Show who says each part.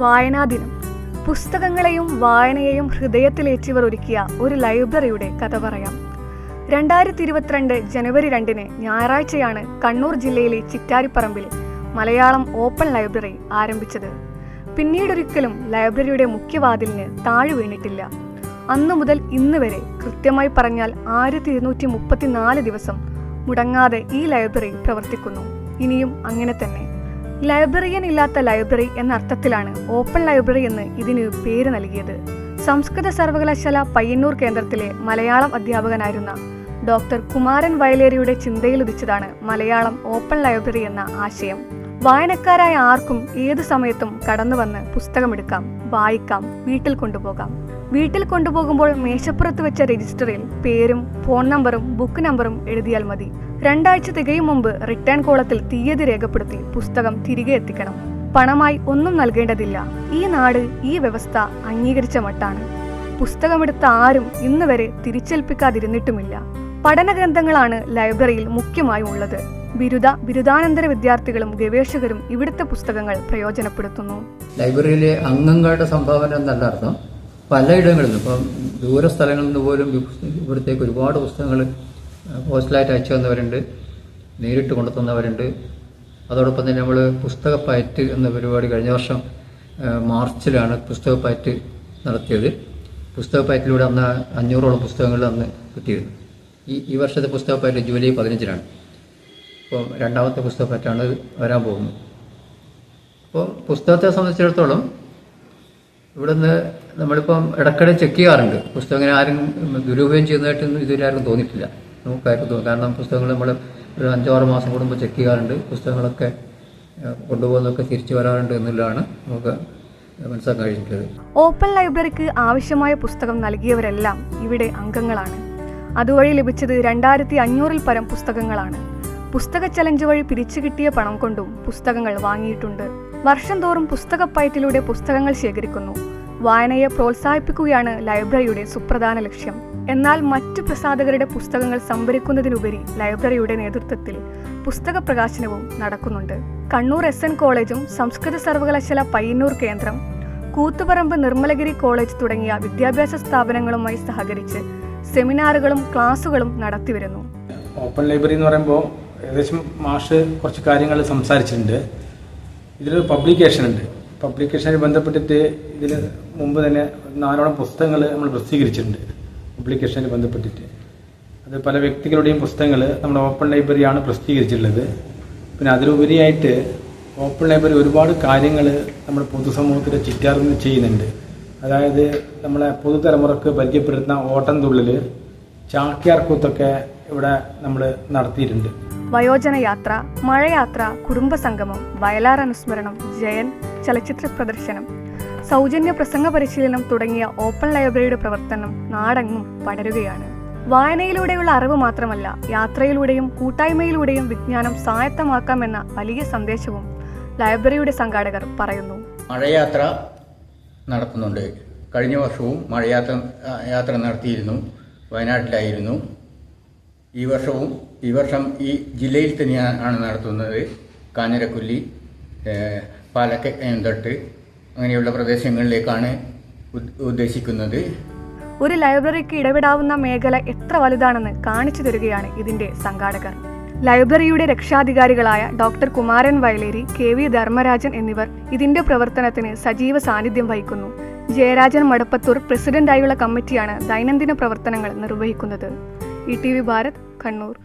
Speaker 1: വായനാ ദിനം പുസ്തകങ്ങളെയും വായനയെയും ഹൃദയത്തിലേറ്റിവർ ഒരുക്കിയ ഒരു ലൈബ്രറിയുടെ കഥ പറയാം. രണ്ടായിരത്തി ഇരുപത്തിരണ്ട് ജനുവരി രണ്ടിന് ഞായറാഴ്ചയാണ് കണ്ണൂർ ജില്ലയിലെ ചിറ്റാരിപ്പറമ്പിൽ മലയാളം ഓപ്പൺ ലൈബ്രറി ആരംഭിച്ചത്. പിന്നീടൊരിക്കലും ലൈബ്രറിയുടെ മുഖ്യവാതിലിന് താഴെ വീണിട്ടില്ല. അന്നു മുതൽ ഇന്ന് വരെ കൃത്യമായി പറഞ്ഞാൽ ആയിരത്തി ഇരുന്നൂറ്റി മുപ്പത്തിനാല് ദിവസം മുടങ്ങാതെ ഈ ലൈബ്രറി പ്രവർത്തിക്കുന്നു. ഇനിയും അങ്ങനെ തന്നെ. ലൈബ്രറിയൻ ഇല്ലാത്ത ലൈബ്രറി എന്ന അർത്ഥത്തിലാണ് ഓപ്പൺ ലൈബ്രറി എന്ന് ഇതിന് പേര് നൽകിയത്. സംസ്കൃത സർവകലാശാല പയ്യന്നൂർ കേന്ദ്രത്തിലെ മലയാളം അധ്യാപകനായിരുന്ന ഡോക്ടർ കുമാരൻ വയലേരിയുടെ ചിന്തയിലുദിച്ചതാണ് മലയാളം ഓപ്പൺ ലൈബ്രറി എന്ന ആശയം. വായനക്കാരായ ആർക്കും ഏത് സമയത്തും കടന്നു വന്ന് പുസ്തകമെടുക്കാം വായിക്കാം വീട്ടിൽ കൊണ്ടുപോകാം. വീട്ടിൽ കൊണ്ടുപോകുമ്പോൾ മേശപ്പുറത്ത് വെച്ച രജിസ്റ്ററിൽ പേരും ഫോൺ നമ്പറും ബുക്ക് നമ്പറും എഴുതിയാൽ മതി. രണ്ടാഴ്ച തികയും മുമ്പ് റിട്ടേൺ കോളത്തിൽ തീയതി രേഖപ്പെടുത്തി പുസ്തകം തിരികെ എത്തിക്കണം. പണമായി ഒന്നും നൽകേണ്ടതില്ല. ഈ നാട് ഈ വ്യവസ്ഥ അംഗീകരിച്ച മട്ടാണ്. പുസ്തകമെടുത്ത ആരും ഇന്നുവരെ തിരിച്ചേൽപ്പിക്കാതിരുന്നിട്ടുമില്ല. പഠന ഗ്രന്ഥങ്ങളാണ് ലൈബ്രറിയിൽ മുഖ്യമായും ഉള്ളത്. ബിരുദ ബിരുദാനന്തര വിദ്യാർത്ഥികളും ഗവേഷകരും ഇവിടുത്തെ പുസ്തകങ്ങൾ പ്രയോജനപ്പെടുത്തുന്നു.
Speaker 2: ലൈബ്രറിയിലെ അംഗങ്ങളുടെ സംഭാവന എന്നല്ല അർത്ഥം. പലയിടങ്ങളിൽ നിന്ന് ഇപ്പം ദൂര സ്ഥലങ്ങളിൽ നിന്ന് പോലും ഇവിടത്തേക്ക് ഒരുപാട് പുസ്തകങ്ങൾ പോസ്റ്റലായിട്ട് അയച്ചു തന്നവരുണ്ട് നേരിട്ട് കൊണ്ടുതന്നവരുണ്ട് അതോടൊപ്പം തന്നെ നമ്മൾ പുസ്തക പയറ്റ് എന്ന പരിപാടി കഴിഞ്ഞ വർഷം മാർച്ചിലാണ് പുസ്തക പയറ്റ് നടത്തിയത്. പുസ്തക പയറ്റിലൂടെ അന്ന് അഞ്ഞൂറോളം പുസ്തകങ്ങൾ അന്ന് കിട്ടിയിരുന്നു. ഈ ഈ വർഷത്തെ പുസ്തക പയറ്റ് ജൂലൈ പതിനഞ്ചിനാണ്. ഇപ്പോൾ രണ്ടാമത്തെ പുസ്തകമായിട്ടാണ് വരാൻ പോകുന്നത്. അപ്പോൾ പുസ്തകത്തെ സംബന്ധിച്ചിടത്തോളം ഇവിടുന്ന് നമ്മളിപ്പം ഇടയ്ക്കിടെ ചെക്ക് ചെയ്യാറുണ്ട്. പുസ്തകം ഇങ്ങനെ ആരും ദുരുപയോഗം ചെയ്യുന്നതായിട്ടൊന്നും ഇതുവരെ ആരും തോന്നിയിട്ടില്ല. നമുക്കായിട്ട് തോന്നും. കാരണം പുസ്തകങ്ങൾ നമ്മൾ ഒരു അഞ്ചാറ് മാസം കൂടുമ്പോൾ ചെക്ക് ചെയ്യാറുണ്ട്. പുസ്തകങ്ങളൊക്കെ കൊണ്ടുപോകുന്നതൊക്കെ തിരിച്ചു വരാറുണ്ട് എന്നുള്ളതാണ് നമുക്ക് മനസ്സിലാക്കാൻ കഴിഞ്ഞിട്ടുള്ളത്.
Speaker 1: ഓപ്പൺ ലൈബ്രറിക്ക് ആവശ്യമായ പുസ്തകം നൽകിയവരെല്ലാം ഇവിടെ അംഗങ്ങളാണ്. അതുവഴി ലഭിച്ചത് രണ്ടായിരത്തി അഞ്ഞൂറിൽ പരം പുസ്തകങ്ങളാണ്. പുസ്തക ചലഞ്ച് വഴി പിരിച്ചു കിട്ടിയ പണം കൊണ്ടും പുസ്തകങ്ങൾ വാങ്ങിയിട്ടുണ്ട്. വർഷം തോറും പുസ്തക പൈറ്റിലൂടെ പുസ്തകങ്ങൾ ശേഖരിക്കുന്നു. വായനയെ പ്രോത്സാഹിപ്പിക്കുകയാണ് ലൈബ്രറിയുടെ സുപ്രധാന ലക്ഷ്യം. എന്നാൽ മറ്റു പ്രസാധകരുടെ പുസ്തകങ്ങൾ സംഭരിക്കുന്നതിനുപരി ലൈബ്രറിയുടെ നേതൃത്വത്തിൽ പുസ്തക പ്രകാശനവും നടക്കുന്നുണ്ട്. കണ്ണൂർ എസ് എൻ കോളേജും സംസ്കൃത സർവകലാശാല പയ്യന്നൂർ കേന്ദ്രം കൂത്തുപറമ്പ് നിർമ്മലഗിരി കോളേജ് തുടങ്ങിയ വിദ്യാഭ്യാസ സ്ഥാപനങ്ങളുമായി സഹകരിച്ച് സെമിനാറുകളും ക്ലാസുകളും നടത്തിവരുന്നു.
Speaker 3: ഓപ്പൺ ലൈബ്രറി എന്ന് പറയുമ്പോൾ ഏകദേശം മാഷ് കുറച്ച് കാര്യങ്ങൾ സംസാരിച്ചിട്ടുണ്ട്. ഇതിലൊരു പബ്ലിക്കേഷൻ ഉണ്ട്. പബ്ലിക്കേഷനുമായി ബന്ധപ്പെട്ടിട്ട് ഇതിൽ മുമ്പ് തന്നെ നാലോളം പുസ്തകങ്ങൾ നമ്മൾ പ്രസിദ്ധീകരിച്ചിട്ടുണ്ട്. പബ്ലിക്കേഷനുമായി ബന്ധപ്പെട്ടിട്ട്. അത് പല വ്യക്തികളുടെയും പുസ്തകങ്ങൾ നമ്മുടെ ഓപ്പൺ ലൈബ്രറിയാണ് പ്രസിദ്ധീകരിച്ചിട്ടുള്ളത്. പിന്നെ അതിലുപരിയായിട്ട് ഓപ്പൺ ലൈബ്രറി ഒരുപാട് കാര്യങ്ങൾ നമ്മുടെ പൊതുസമൂഹത്തിൽ ചുറ്റാറുന്ന് ചെയ്യുന്നുണ്ട്. അതായത് നമ്മളെ പുതുതലമുറക്ക് പരിചയപ്പെടുത്തുന്ന ഓട്ടം തുള്ളൽ ചാക്യാർക്കൂത്തൊക്കെ ഇവിടെ നമ്മൾ നടത്തിയിട്ടുണ്ട്.
Speaker 1: വയോജന യാത്ര മഴയാത്ര കുടുംബസംഗമം വയലാർ അനുസ്മരണം ജയൻ ചലച്ചിത്ര പ്രദർശനം സൗജന്യ പ്രസംഗ പരിശീലനം തുടങ്ങിയ ഓപ്പൺ ലൈബ്രറിയുടെ പ്രവർത്തനം നാടെങ്ങും പടരുകയാണ്. വായനയിലൂടെയുള്ള അറിവ് മാത്രമല്ല യാത്രയിലൂടെയും കൂട്ടായ്മയിലൂടെയും വിജ്ഞാനം സ്വായത്തമാക്കാമെന്ന വലിയ സന്ദേശവും ലൈബ്രറിയുടെ സംഘാടകർ പറയുന്നു.
Speaker 4: മഴയാത്ര നടത്തുന്നുണ്ട് കഴിഞ്ഞ വർഷവും മഴയാത്ര യാത്ര നടത്തിയിരുന്നു. വയനാട്ടിലായിരുന്നു. ഈ വർഷവും ഈ വർഷം ഈ ജില്ലയിൽ തന്നെയാണ് നടത്തുന്നത്. കാഞ്ഞിരക്കുല്ലി പാലക്കയംതട്ട് അങ്ങനെയുള്ള പ്രദേശങ്ങളിലേക്കാണ് ഉദ്ദേശിക്കുന്നത്.
Speaker 1: ഒരു ലൈബ്രറിക്ക് ഇടപെടാവുന്ന മേഖല എത്ര വലുതാണെന്ന് കാണിച്ചു തരികയാണ് ഇതിന്റെ സംഘാടകർ. ലൈബ്രറിയുടെ രക്ഷാധികാരികളായ doctor Kumaran Vayaleri K V Dharmarajan എന്നിവർ ഇതിന്റെ പ്രവർത്തനത്തിന് സജീവ സാന്നിധ്യം വഹിക്കുന്നു. ജയരാജൻ മടപ്പത്തൂർ പ്രസിഡന്റായുള്ള കമ്മിറ്റിയാണ് ദൈനംദിന പ്രവർത്തനങ്ങൾ നിർവഹിക്കുന്നത്. E T V Bharat Kannur.